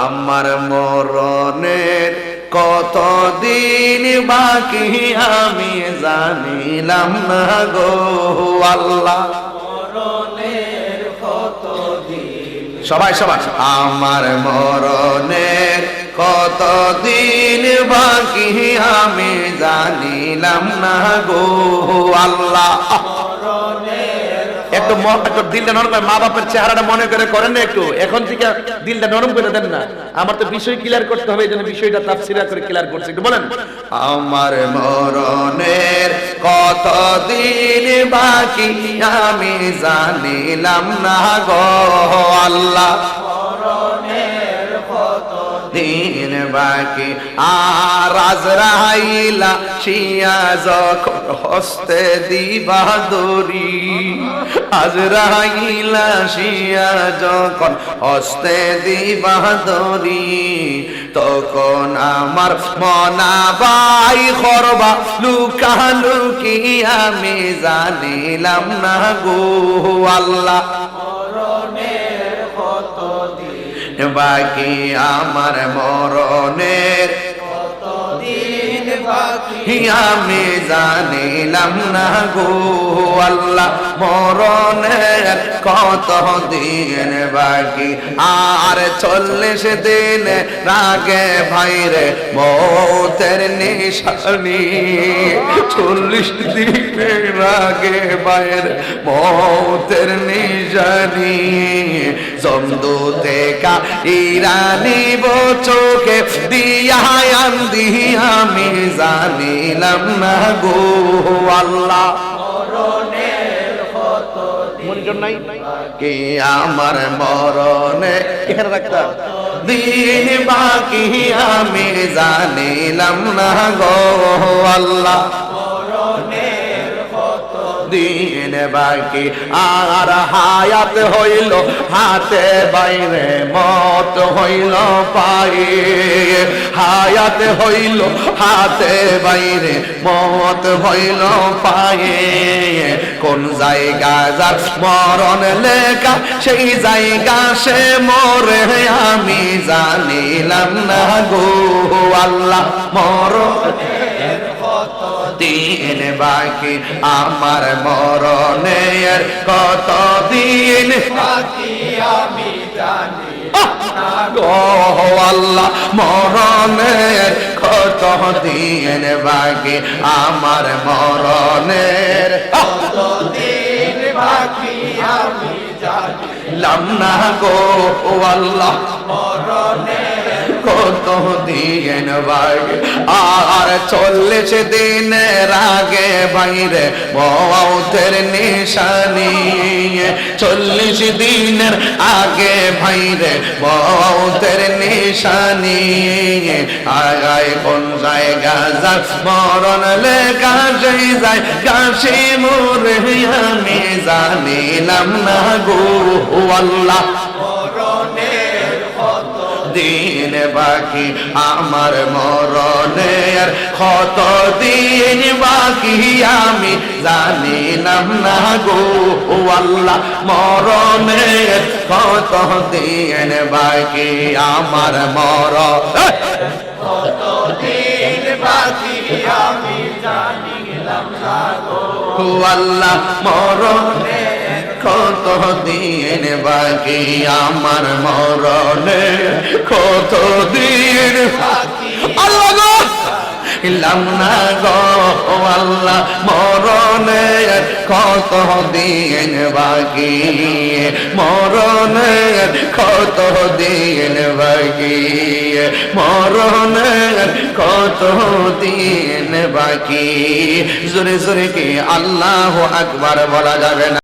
আমার মরণের কতদিন বাকি আমি জানিলাম না গো আল্লাহ। সবাই সবাই। আমার মরণের কতদিন বাকি আমি জানিলাম না গো আল্লাহ। একটু একটু দিলটা নরম মা বাপের চেহারাটা মনে করে করেন না একটু। এখন থেকে দিলটা নরম করে দেন না। আমার তো বিষয় ক্লিয়ার করতে হবে, এই বিষয়টা তাফসিরা করে ক্লিয়ার করছে। একটু বলেন। আমার মরণের কতদিন বাকি আমি জানিলাম না গো আল্লাহ। বাকি আর আজরাইলা শিয়া যখন হস্তে দিবা দরি আজরাইলা শিয়া যখন হস্তে দিবা দরি তখন আমার মনা বাই করবা লুকা লুকি আমি জানিলাম না গো আল্লাহ। বাকি আমার মরণের আমি জানিলাম না গো আল্লাহ মরণের কত দিন বাকি? আর চল্লিশ দিন রাগে ভাইরে মৌতের নিশানি। চল্লিশ দিন রাগে বাইরে মৌতের নিশানি। জমদু দেখা ইরানি চোখে দিয়া আন্দি জানিলাম না গো আল্লাহ কে আমার মরণে। এখানে রাখতাম দিন বাকি আমি জানিলাম না গো আল্লাহ। বাকি আর হায়াত হইল, হাতে বাইরে মত হইল পায়ে হায়াত হইল, হাতে বাইরে মত হইল পায়ে কোন জায়গা যার মরণ লেখা, সেই জায়গা সে মরে, আমি জানিলাম না গো আল্লাহ মরণ বাকি আমার মরণের কত দিন ও আল্লাহ মরণের কত দিন বাকি আমার মরণের? আমি জানি। লাম না গো আল্লাহ। কত দিন বাইরে আর চল্লিশ দিনের আগে বাইরে মৌতের নিশানি। চল্লিশ দিনের আগে বাইরে মৌতের নিশানি। আগায় কোন জায়গা যা মরণ লেখা সেই যায়? কাশি মোরে আমি জানিলাম না গো আল্লাহ। বাকি, আমার মরণের কত দিন বাকি, আমি জানিলাম না গো, ও আল্লাহ, মরণের কত দিন বাকি, আমার মর বাকি আমি জানি না গো ও আল্লাহ, মরণের কত দিন বাকি আমার মরণে? কত দিন আল্লাহ ইলাম না গো আল্লাহ মরণে কত দিন বাকি? মরণে কত দিন বাকি? মরণে কত দিন বাকি? জোরে জোরে কি আল্লাহ আকবার বলা যাবে না।